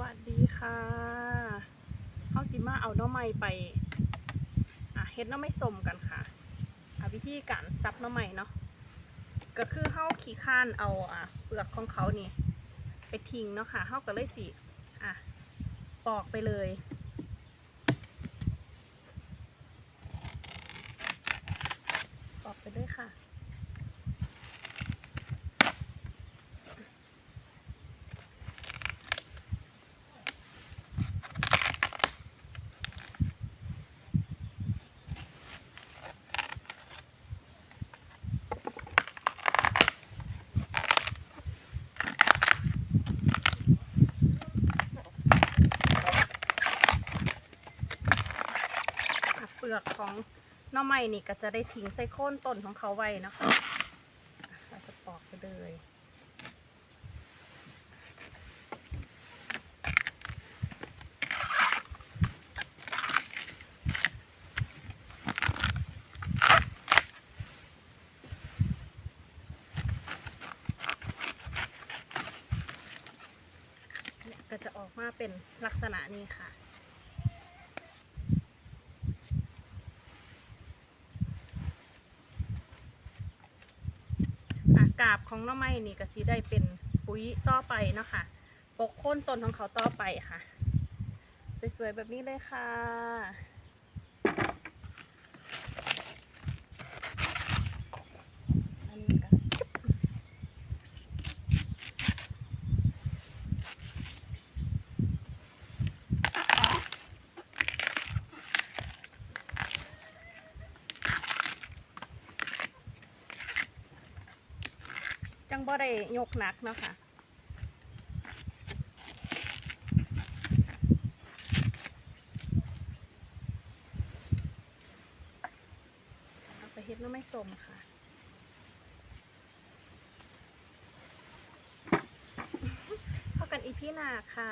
วัสดีค่ะเอาสิมาเอาน้อไม้ไปอะเฮ็ดน้อไม้ส้มกันค่ะอะวิธีการซับน้อไม้เนาะก็คือเข้าขี้ข้านเอาอะเปลือกของเขานี่ ไปทิ้งเนาะค่ะเข้าก็เลยสิอะปอกไปเลย ปอกไปด้วยค่ะ อะเปลือกของหน่อไม้นี่ก็จะได้ทิ้งใส่โค่นต้นของเขาไว้นะคะเราจะปอกไปเลยเนี่ยก็จะออกมาเป็นลักษณะนี้ค่ะ กาบของหน้อไม้นี่ก็สิได้เป็นปุ๋ยต่อไปเนาะค่ะปกโค่นต้นของเขาต่อไปค่ะ สวยๆแบบนี้เลยค่ะ อันนี้ก็ จังบ่ได้ยกหนักเนาะค่ะเอาไปเฮ็ดน้ำไม่สมค่ะพบกันอีพีหน้าค่ะ